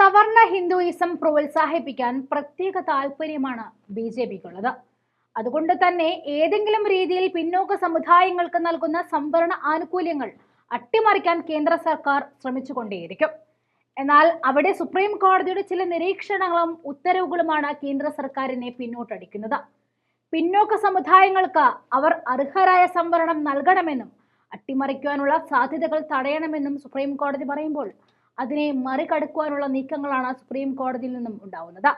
സവർണ ഹിന്ദുയിസം പ്രോത്സാഹിപ്പിക്കാൻ പ്രത്യേക താല്പര്യമാണ് ബി ജെ പിക്കുള്ളത്. അതുകൊണ്ട് തന്നെ ഏതെങ്കിലും രീതിയിൽ പിന്നോക്ക സമുദായങ്ങൾക്ക് നൽകുന്ന സംവരണ ആനുകൂല്യങ്ങൾ അട്ടിമറിക്കാൻ കേന്ദ്ര സർക്കാർ ശ്രമിച്ചുകൊണ്ടേയിരിക്കും. എന്നാൽ അവിടെ സുപ്രീം കോടതിയുടെ ചില നിരീക്ഷണങ്ങളും ഉത്തരവുകളുമാണ് കേന്ദ്ര സർക്കാരിനെ പിന്നോട്ടടിക്കുന്നത്. പിന്നോക്ക സമുദായങ്ങൾക്ക് അവർ അർഹരായ സംവരണം നൽകണമെന്നും അട്ടിമറിക്കാനുള്ള സാധ്യതകൾ തടയണമെന്നും സുപ്രീം കോടതി പറയുമ്പോൾ അതിനെ മറികടക്കുവാനുള്ള നീക്കങ്ങളാണ് സുപ്രീം കോടതിയിൽ നിന്നും ഉണ്ടാവുന്നത്.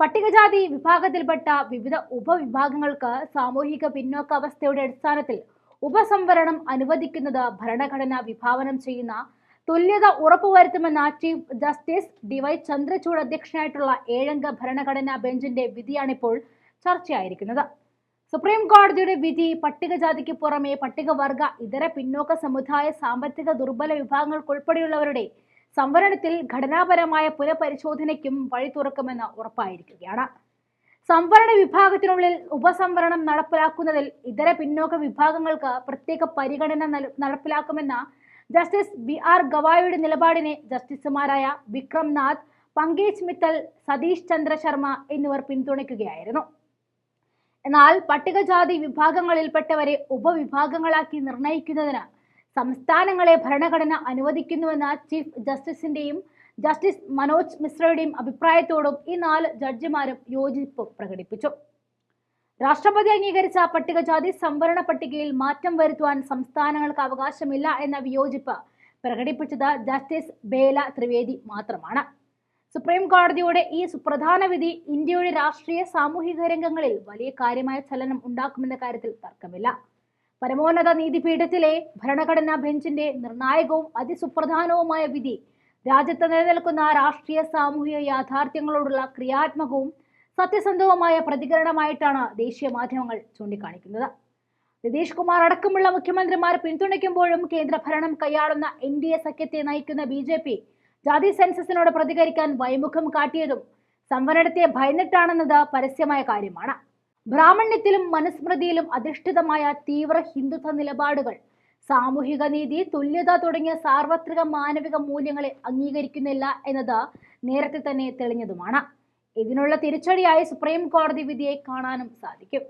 പട്ടികജാതി വിഭാഗത്തിൽപ്പെട്ട വിവിധ ഉപവിഭാഗങ്ങൾക്ക് സാമൂഹിക പിന്നോക്കാവസ്ഥയുടെ അടിസ്ഥാനത്തിൽ ഉപസംവരണം അനുവദിക്കുന്നത് ഭരണഘടന വിഭാവനം ചെയ്യുന്ന തുല്യത ഉറപ്പുവരുത്തുമെന്ന chief justice D Y Chandrachud അധ്യക്ഷനായിട്ടുള്ള ഏഴംഗ ഭരണഘടനാ ബെഞ്ചിന്റെ വിധിയാണിപ്പോൾ ചർച്ചയായിരിക്കുന്നത്. സുപ്രീം കോടതിയുടെ വിധി പട്ടികജാതിക്ക് പുറമെ പട്ടികവർഗ ഇതര പിന്നോക്ക സമുദായ സാമ്പത്തിക ദുർബല വിഭാഗങ്ങൾക്കുൾപ്പെടെയുള്ളവരുടെ സംവരണത്തിൽ ഘടനാപരമായ പുനഃപരിശോധനയ്ക്കും വഴി തുറക്കുമെന്ന് ഉറപ്പായിരിക്കുകയാണ്. സംവരണ വിഭാഗത്തിനുള്ളിൽ ഉപസംവരണം നടപ്പിലാക്കുന്നതിൽ ഇതര പിന്നോക്ക വിഭാഗങ്ങൾക്ക് പ്രത്യേക പരിഗണന നടപ്പിലാക്കുമെന്ന ജസ്റ്റിസ് ബി ആർ ഗവായിയുടെ നിലപാടിനെ ജസ്റ്റിസുമാരായ വിക്രംനാഥ് പങ്കേജ് മിത്തൽ സതീഷ് ചന്ദ്രശർമ്മ എന്നിവർ പിന്തുണയ്ക്കുകയായിരുന്നു. എന്നാൽ പട്ടികജാതി വിഭാഗങ്ങളിൽപ്പെട്ടവരെ ഉപവിഭാഗങ്ങളാക്കി നിർണയിക്കുന്നതിന് സംസ്ഥാനങ്ങളെ ഭരണഘടന അനുവദിക്കുന്നുവെന്ന ചീഫ് ജസ്റ്റിസിന്റെയും ജസ്റ്റിസ് മനോജ് മിശ്രയുടെയും അഭിപ്രായത്തോടും ഈ നാല് ജഡ്ജിമാരും യോജിപ്പ് പ്രകടിപ്പിച്ചു. രാഷ്ട്രപതി അംഗീകരിച്ച പട്ടികജാതി സംവരണ പട്ടികയിൽ മാറ്റം വരുത്തുവാൻ സംസ്ഥാനങ്ങൾക്ക് അവകാശമില്ല എന്ന വിയോജിപ്പ് പ്രകടിപ്പിച്ചത് ജസ്റ്റിസ് ബേല ത്രിവേദി മാത്രമാണ്. സുപ്രീം കോടതിയുടെ ഈ സുപ്രധാന വിധി ഇന്ത്യയുടെ രാഷ്ട്രീയ സാമൂഹിക രംഗങ്ങളിൽ വലിയ കാര്യമായ ചലനം ഉണ്ടാക്കുമെന്ന കാര്യത്തിൽ തർക്കമില്ല. പരമോന്നത നീതിപീഠത്തിലെ ഭരണഘടനാ ബെഞ്ചിന്റെ നിർണായകവും അതിസുപ്രധാനവുമായ വിധി രാജ്യത്ത് നിലനിൽക്കുന്ന രാഷ്ട്രീയ സാമൂഹിക യാഥാർത്ഥ്യങ്ങളോടുള്ള ക്രിയാത്മകവും സത്യസന്ധവുമായ പ്രതികരണമായിട്ടാണ് ദേശീയ മാധ്യമങ്ങൾ ചൂണ്ടിക്കാണിക്കുന്നത്. നിതീഷ് കുമാർ അടക്കമുള്ള മുഖ്യമന്ത്രിമാർ പിന്തുണയ്ക്കുമ്പോഴും കേന്ദ്ര ഭരണം കൈയാളുന്ന എൻ ഡി എ സഖ്യത്തെ നയിക്കുന്ന ബി ജെ പി ജാതി സെൻസസിനോട് പ്രതികരിക്കാൻ വൈമുഖം കാട്ടിയതും സംവരണത്തെ ഭയന്നിട്ടാണെന്നത് പരസ്യമായ കാര്യമാണ്. ബ്രാഹ്മണ്യത്തിലും മനുസ്മൃതിയിലും അധിഷ്ഠിതമായ തീവ്ര ഹിന്ദുത്വ നിലപാടുകൾ സാമൂഹിക നീതി തുല്യത തുടങ്ങിയ സാർവത്രിക മാനവിക മൂല്യങ്ങളെ അംഗീകരിക്കുന്നില്ല എന്നത് നേരത്തെ തന്നെ തെളിഞ്ഞതുമാണ്. ഇതിനുള്ള തിരിച്ചടിയായി സുപ്രീം കോടതി വിധിയെ കാണാനും സാധിക്കും.